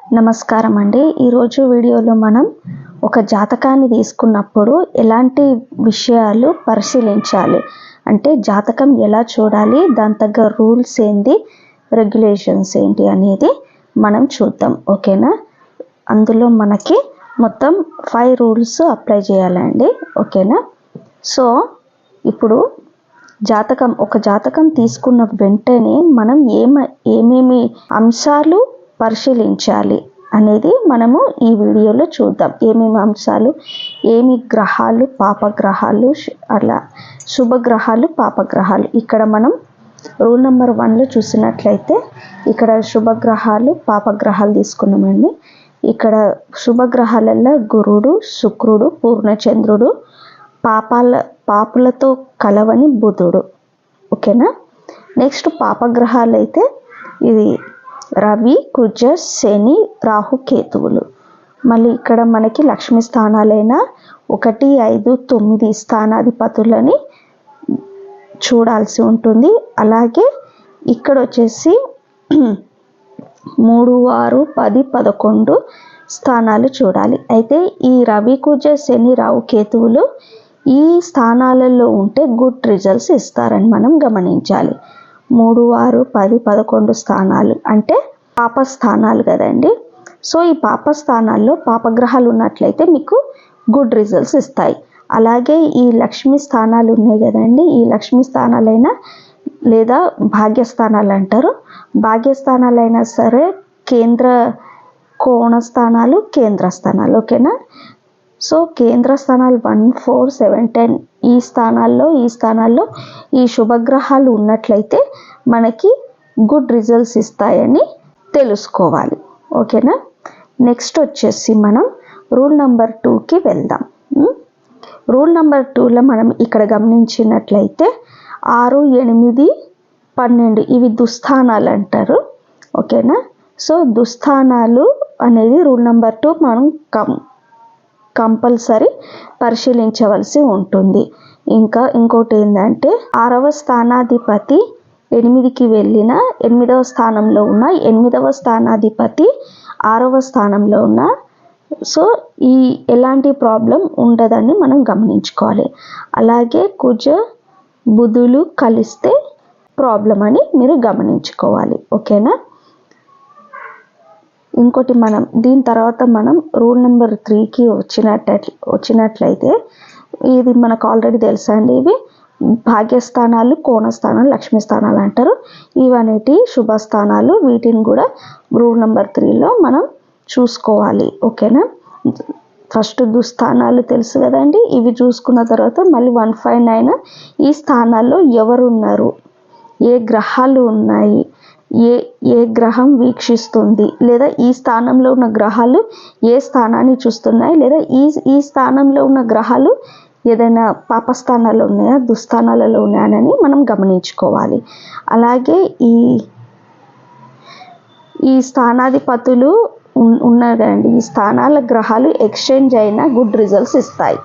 నమస్కారం అండి ఈరోజు వీడియోలో మనం ఒక జాతకాన్ని తీసుకున్నప్పుడు ఎలాంటి విషయాలు పరిశీలించాలి? అంటే జాతకం ఎలా చూడాలి? దాని తగ్గ రూల్స్ ఏంటి? రెగ్యులేషన్స్ ఏంటి అనేది మనం చూద్దాం. ఓకేనా? అందులో మనకి మొత్తం ఫైవ్ రూల్స్ అప్లై చేయాలండి. ఓకేనా? సో ఇప్పుడు జాతకం ఒక జాతకం తీసుకున్న వెంటనే మనం ఏమ ఏమేమి అంశాలు పరిశీలించాలి అనేది మనము ఈ వీడియోలో చూద్దాం. ఏమేమి అంశాలు ఏమి గ్రహాలు పాపగ్రహాలు అలా శుభగ్రహాలు పాపగ్రహాలు. ఇక్కడ మనం రూల్ నెంబర్ వన్లో చూసినట్లయితే ఇక్కడ శుభగ్రహాలు పాపగ్రహాలు తీసుకున్నామండి. ఇక్కడ శుభగ్రహాలలో గురుడు శుక్రుడు పూర్ణచంద్రుడు పాపాల పాపులతో కలవని బుధుడు. ఓకేనా? నెక్స్ట్ పాపగ్రహాలు అయితే ఇది రవి కుజ శని రాహు కేతువులు. మళ్ళీ ఇక్కడ మనకి లక్ష్మీ స్థానాలైన ఒకటి ఐదు తొమ్మిది స్థానాధిపతులని చూడాల్సి ఉంటుంది. అలాగే ఇక్కడ వచ్చేసి మూడు ఆరు పది పదకొండు స్థానాలు చూడాలి. అయితే ఈ రవి కుజ శని రావు కేతువులు ఈ స్థానాలలో ఉంటే గుడ్ రిజల్ట్స్ ఇస్తారని మనం గమనించాలి. మూడు ఆరు పది పదకొండు స్థానాలు. అంటే పాప స్థానాలు కదండి. సో ఈ పాప స్థానాల్లో పాపగ్రహాలు ఉన్నట్లయితే మీకు గుడ్ రిజల్ట్స్ ఇస్తాయి. అలాగే ఈ లక్ష్మీ స్థానాలు ఉన్నాయి కదండి. ఈ లక్ష్మీ స్థానాలైనా లేదా భాగ్యస్థానాలు అంటారు. భాగ్యస్థానాలైనా సరే కేంద్ర కోణ స్థానాలు కేంద్ర స్థానాలు ఓకేనా? సో కేంద్ర స్థానాలు వన్ ఫోర్ సెవెన్ టెన్ ఈ స్థానాల్లో ఈ స్థానాల్లో ఈ శుభగ్రహాలు ఉన్నట్లయితే మనకి గుడ్ రిజల్ట్స్ ఇస్తాయని తెలుసుకోవాలి. ఓకేనా? నెక్స్ట్ వచ్చేసి మనం రూల్ నెంబర్ టూకి వెళ్దాం. రూల్ నెంబర్ టూలో మనం ఇక్కడ గమనించినట్లయితే ఆరు ఎనిమిది పన్నెండు ఇవి దుస్థానాలు అంటారు. ఓకేనా? సో దుస్థానాలు అనేది రూల్ నెంబర్ టూ మనం కం కంపల్సరీ పరిశీలించవలసి ఉంటుంది. ఇంకా ఇంకోటి ఏంటంటే ఆరవ స్థానాధిపతి ఎనిమిదికి వెళ్ళిన ఎనిమిదవ స్థానంలో ఉన్న ఎనిమిదవ స్థానాధిపతి ఆరవ స్థానంలో ఉన్న సో ఈ ఎలాంటి ప్రాబ్లం ఉండదని మనం గమనించుకోవాలి. అలాగే కుజ బుధులు కలిస్తే ప్రాబ్లం అని మీరు గమనించుకోవాలి. ఓకేనా? ఇంకోటి మనం దీని తర్వాత మనం రూల్ నెంబర్ త్రీకి వచ్చినట్ట వచ్చినట్లయితే ఇది మనకు ఆల్రెడీ తెలుసా అండి ఇవి? భాగ్యస్థానాలు కోణస్థానాలు లక్ష్మీ స్థానాలు అంటారు. ఇవనేటి శుభస్థానాలు వీటిని కూడా రూల్ నెంబర్ త్రీలో మనం చూసుకోవాలి. ఓకేనా? ఫస్ట్ దుస్థానాలు తెలుసు కదండి. ఇవి చూసుకున్న తర్వాత మళ్ళీ వన్ ఫైవ్ నైన్ ఈ స్థానాల్లో ఎవరు ఉన్నారు ఏ గ్రహాలు ఉన్నాయి? ఏ ఏ గ్రహం వీక్షిస్తుంది? లేదా ఈ స్థానంలో ఉన్న గ్రహాలు ఏ స్థానాన్ని చూస్తున్నాయి? లేదా ఈ ఈ స్థానంలో ఉన్న గ్రహాలు ఏదైనా పాపస్థానాలు ఉన్నాయా? దుస్థానాలలో ఉన్నాయని మనం గమనించుకోవాలి. అలాగే ఈ ఈ స్థానాధిపతులు ఉన్- ఉన్నారు కదండి. ఈ స్థానాల గ్రహాలు ఎక్స్చేంజ్ అయినా గుడ్ రిజల్ట్స్ ఇస్తాయి.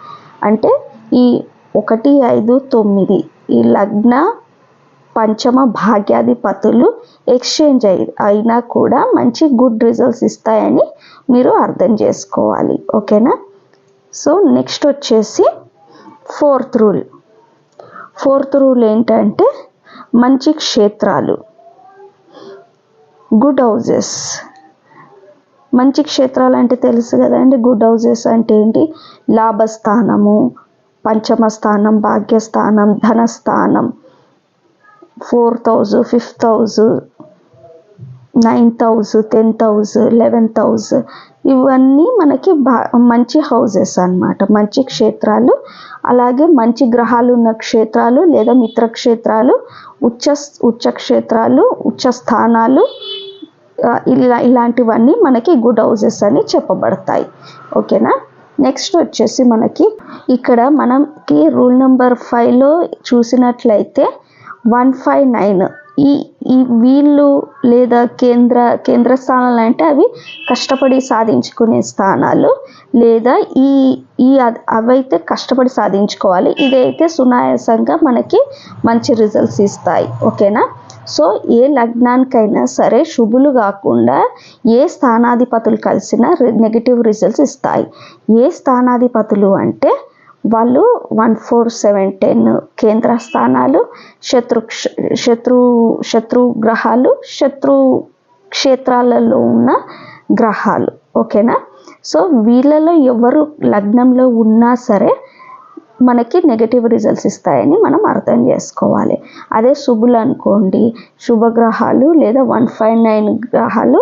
అంటే ఈ ఒకటి ఐదు తొమ్మిది ఈ లగ్న పంచమ భాగ్యాధిపతులు ఎక్స్చేంజ్ అయి అయినా కూడా మంచి గుడ్ రిజల్ట్స్ ఇస్తాయని మీరు అర్థం చేసుకోవాలి. ఓకేనా? సో నెక్స్ట్ వచ్చేసి ఫోర్త్ రూల్ ఫోర్త్ రూల్ ఏంటంటే మంచి క్షేత్రాలు. గుడ్ హౌజెస్ మంచి క్షేత్రాలు అంటే తెలుసు కదండి. గుడ్ హౌజెస్ అంటే ఏంటి? లాభస్థానము పంచమ స్థానం భాగ్యస్థానం ధనస్థానం. Four house fifth house nine house ten house eleven house ఇవన్నీ మనకి బా మంచి హౌజెస్ అన్నమాట. మంచి క్షేత్రాలు అలాగే మంచి గ్రహాలు ఉన్న క్షేత్రాలు లేదా మిత్రక్షేత్రాలు ఉచ్చ ఉచ్చ క్షేత్రాలు ఉచ్చ స్థానాలు ఇలా ఇలాంటివన్నీ మనకి గుడ్ హౌజెస్ అని చెప్పబడతాయి. ఓకేనా? నెక్స్ట్ వచ్చేసి మనకి ఇక్కడ మనకి రూల్ నెంబర్ ఫైవ్లో చూసినట్లయితే వన్ ఫైవ్ నైన్. ఈ ఈ వీళ్ళు లేదా కేంద్ర కేంద్ర స్థానాలు అంటే అవి కష్టపడి సాధించుకునే స్థానాలు లేదా ఈ ఈ అవైతే కష్టపడి సాధించుకోవాలి. ఇదైతే సునాయాసంగా మనకి మంచి రిజల్ట్స్ ఇస్తాయి. ఓకేనా? సో ఏ లగ్నానికైనా సరే శుభులు కాకుండా ఏ స్థానాధిపతులు కలిసినా నెగిటివ్ రిజల్ట్స్ ఇస్తాయి. ఏ స్థానాధిపతులు అంటే వాళ్ళు వన్ ఫోర్ సెవెన్ టెన్ కేంద్ర స్థానాలు శత్రు శత్రు శత్రు గ్రహాలు శత్రు క్షేత్రాలలో ఉన్న గ్రహాలు. ఓకేనా? సో వీళ్ళలో ఎవరు లగ్నంలో ఉన్నా సరే మనకి నెగటివ్ రిజల్ట్స్ ఇస్తాయని మనం అర్థం చేసుకోవాలి. అదే శుభులు అనుకోండి శుభగ్రహాలు లేదా వన్ ఫైవ్ నైన్ గ్రహాలు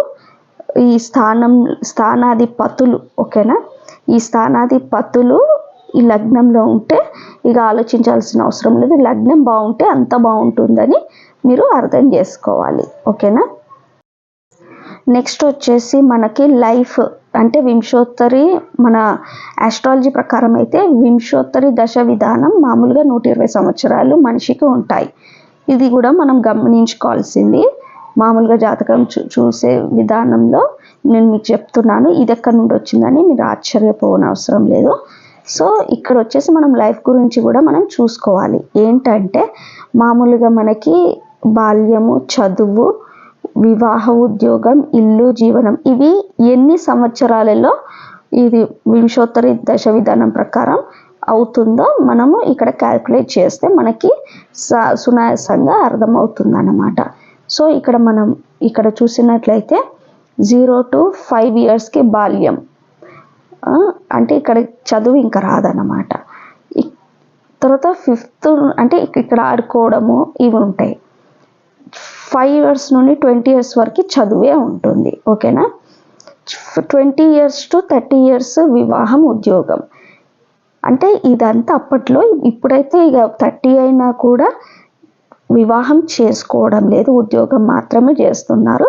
ఈ స్థానం స్థానాధిపతులు. ఓకేనా? ఈ స్థానాధిపతులు ఈ లగ్నంలో ఉంటే ఇక ఆలోచించాల్సిన అవసరం లేదు. లగ్నం బాగుంటే అంత బాగుంటుందని మీరు అర్థం చేసుకోవాలి. ఓకేనా? నెక్స్ట్ వచ్చేసి మనకి లైఫ్ అంటే వింశోత్తరి మన ఆస్ట్రాలజీ ప్రకారం అయితే వింశోత్తరి దశ విధానం మామూలుగా నూట ఇరవై సంవత్సరాలు మనిషికి ఉంటాయి. ఇది కూడా మనం గమనించుకోవాల్సింది. మామూలుగా జాతకం చూ చూసే విధానంలో నేను మీకు చెప్తున్నాను. ఇది ఎక్కడి నుండి వచ్చిందని మీరు ఆశ్చర్యపోవనవసరం లేదు. సో ఇక్కడ వచ్చేసి మనం లైఫ్ గురించి కూడా మనం చూసుకోవాలి. ఏంటంటే మామూలుగా మనకి బాల్యము చదువు వివాహ ఉద్యోగం ఇల్లు జీవనం ఇవి ఎన్ని సంవత్సరాలలో ఇది వింశోత్తరి దశ విధానం ప్రకారం అవుతుందో మనము ఇక్కడ క్యాల్కులేట్ చేస్తే మనకి సునాయాసంగా అర్థమవుతుంది అన్నమాట సో ఇక్కడ మనం ఇక్కడ చూసినట్లయితే జీరో టు ఫైవ్ ఇయర్స్కి బాల్యం. అంటే ఇక్కడ చదువు ఇంకా రాదన్నమాట. తర్వాత ఫిఫ్త్ అంటే ఇక్కడ ఆడుకోవడము ఇవి ఉంటాయి. ఫైవ్ ఇయర్స్ నుండి ట్వంటీ ఇయర్స్ వరకు చదువే ఉంటుంది. ఓకేనా? Twenty years to thirty years వివాహం ఉద్యోగం. అంటే ఇదంతా అప్పట్లో ఇప్పుడైతే ఇక థర్టీ అయినా కూడా వివాహం చేసుకోవడం లేదు. ఉద్యోగం మాత్రమే చేస్తున్నారు.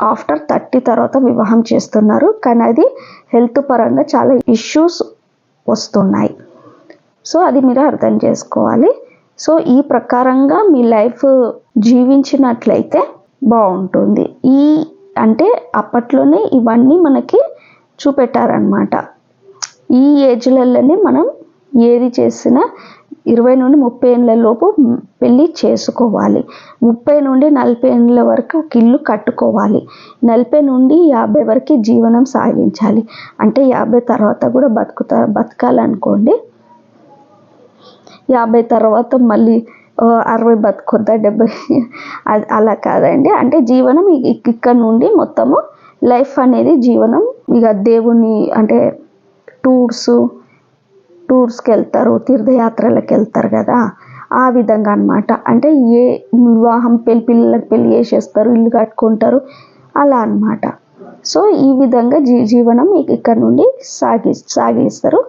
ఆఫ్టర్ థర్టీ తర్వాత వివాహం చేస్తున్నారు. కానీ అది హెల్త్ పరంగా చాలా ఇష్యూస్ వస్తున్నాయి. సో అది మీరు అర్థం చేసుకోవాలి. సో ఈ ప్రకారంగా మీ లైఫ్ జీవించినట్లయితే బాగుంటుంది. ఈ అంటే అప్పట్లోనే ఇవన్నీ మనకి చూపెట్టారనమాట ఈ ఏజ్లలోనే మనం ఏది చేసినా ఇరవై నుండి ముప్పై ఏళ్ళ లోపు పెళ్ళి చేసుకోవాలి. ముప్పై నుండి నలభై ఏళ్ళ వరకు ఒక ఇల్లు కట్టుకోవాలి. నలభై నుండి యాభై వరకు జీవనం సాగించాలి. అంటే యాభై తర్వాత కూడా బతుకుతా బతకాలనుకోండి. యాభై తర్వాత మళ్ళీ అరవై బతుకొద్దా డెబ్బై అది అలా కాదండి. అంటే జీవనం ఇక్కడ నుండి మొత్తము లైఫ్ అనేది జీవనం. ఇక దేవుని అంటే టూర్స్ టూర్స్కి వెళ్తారు తీర్థయాత్రలకు వెళ్తారు కదా ఆ విధంగా అనమాట అంటే ఏ వివాహం పెళ్ళి పిల్లలకు పెళ్ళి చేసేస్తారు ఇల్లు కట్టుకుంటారు అలా అనమాట సో ఈ విధంగా జీ జీవనం ఇక్కడ నుండి సాగి సాగిస్తారు.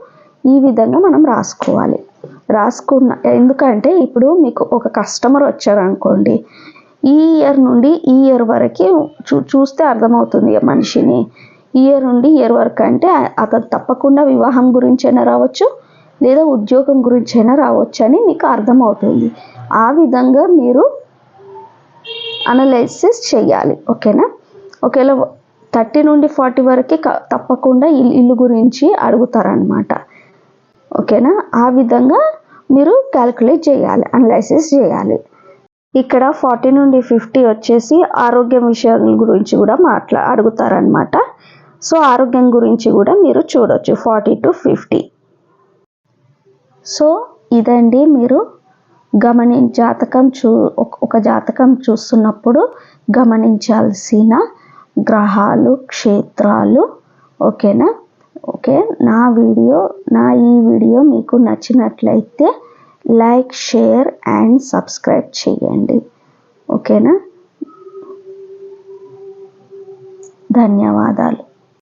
ఈ విధంగా మనం రాసుకోవాలి. రాసుకున్న ఎందుకంటే ఇప్పుడు మీకు ఒక కస్టమర్ వచ్చారనుకోండి ఈ ఇయర్ నుండి ఈ ఇయర్ వరకు చూ చూస్తే అర్థమవుతుంది మనిషిని. ఈ ఇయర్ నుండి ఇయర్ వరకు అంటే అతను తప్పకుండా వివాహం గురించి అయినా రావచ్చు? లేదా ఉద్యోగం గురించి అయినా రావచ్చు అని మీకు అర్థమవుతుంది. ఆ విధంగా మీరు అనలైసిస్ చేయాలి. ఓకేనా? ఒకవేళ థర్టీ నుండి ఫార్టీ వరకే తప్పకుండా ఇల్లు గురించి అడుగుతారనమాట ఓకేనా? ఆ విధంగా మీరు క్యాలిక్యులేట్ చేయాలి అనలైసిస్ చేయాలి. ఇక్కడ ఫార్టీ నుండి ఫిఫ్టీ వచ్చేసి ఆరోగ్యం విషయాల గురించి కూడా మాట్లా అడుగుతారనమాట సో ఆరోగ్యం గురించి కూడా మీరు చూడొచ్చు. Forty to fifty. సో ఇదండి మీరు గమని జాతకం చూ ఒక జాతకం చూస్తున్నప్పుడు గమనించాల్సిన గ్రహాలు క్షేత్రాలు ఓకేనా? ఓకే నా వీడియో నా ఈ వీడియో మీకు నచ్చినట్లయితే లైక్ షేర్ అండ్ సబ్స్క్రైబ్ చేయండి. ఓకేనా? ధన్యవాదాలు.